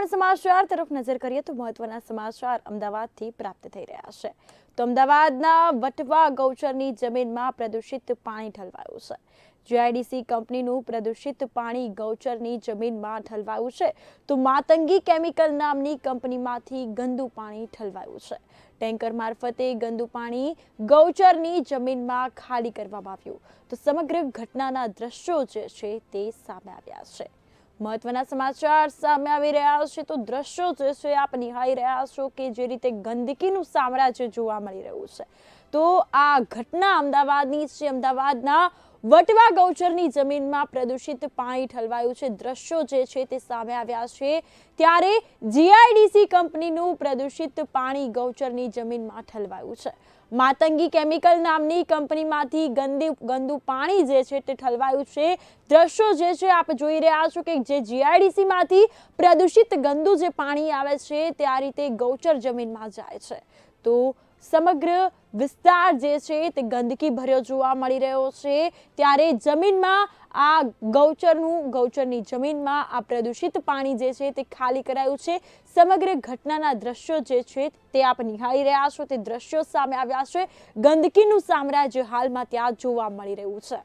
મહત્વપૂર્ણ સમાચાર તરફ નજર કરીએ તો મહત્વના સમાચાર અમદાવાદથી પ્રાપ્ત થઈ રહ્યા છે. તો અમદાવાદના વટવા ગૌચરની જમીનમાં પ્રદૂષિત પાણી ઠલવાયું છે. જીઆઈડીસી કંપનીનું પ્રદૂષિત પાણી ગૌચરની જમીનમાં ઠલવાયું છે. તો માતંગી કેમિકલ નામની કંપનીમાંથી ગંદુ પાણી ઠલવાયું છે. ટેન્કર મારફતે ગંદુ પાણી ગૌચરની જમીનમાં ખાલી કરવામાં આવ્યું. તો સમગ્ર ઘટનાના દ્રશ્યો જે છે તે સામે આવ્યા છે. મહત્વના સમાચાર સામે આવી રહ્યા છે તો દ્રશ્યો જે છે આપ નિહાળી રહ્યા છો કે જે રીતે ગંદકીનું સામ્રાજ્ય જોવા મળી રહ્યું છે. તો આ ઘટના અમદાવાદની છે. અમદાવાદના વટવા ગૌચરની જમીનમાં પ્રદૂષિત પાણી ઠલવાયું છે. દ્રશ્યો જે છે તે સામે આવ્યા છે. ત્યારે જીઆઈડીસી કંપનીનું પ્રદૂષિત પાણી ગૌચરની જમીનમાં ઠલવાયું છે. માતંગી કેમિકલ નામની કંપનીમાંથી ગંદી ગંદુ પાણી જે છે તે ઠલવાયું છે. દ્રશ્યો જે છે આપ જોઈ રહ્યા છો કે જે જીઆઈડીસીમાંથી પ્રદૂષિત ગંદુ જે પાણી આવે છે તે આ રીતે ગૌચર જમીનમાં જાય છે. તો સમગ્ર વિસ્તાર જે છે તે ગંદકી ભર્યો જોવા મળી રહ્યો છે. ત્યારે જમીનમાં આ ગૌચરનું, ગૌચરની જમીનમાં આ પ્રદૂષિત પાણી જે છે તે ખાલી કરાયું છે. સમગ્ર ઘટનાના દ્રશ્યો જે છે તે આપ નિહાળી રહ્યા છો. તે દ્રશ્યો સામે આવ્યા છે. ગંદકીનું સામ્રાજ્ય હાલમાં ત્યાં જોવા મળી રહ્યું છે.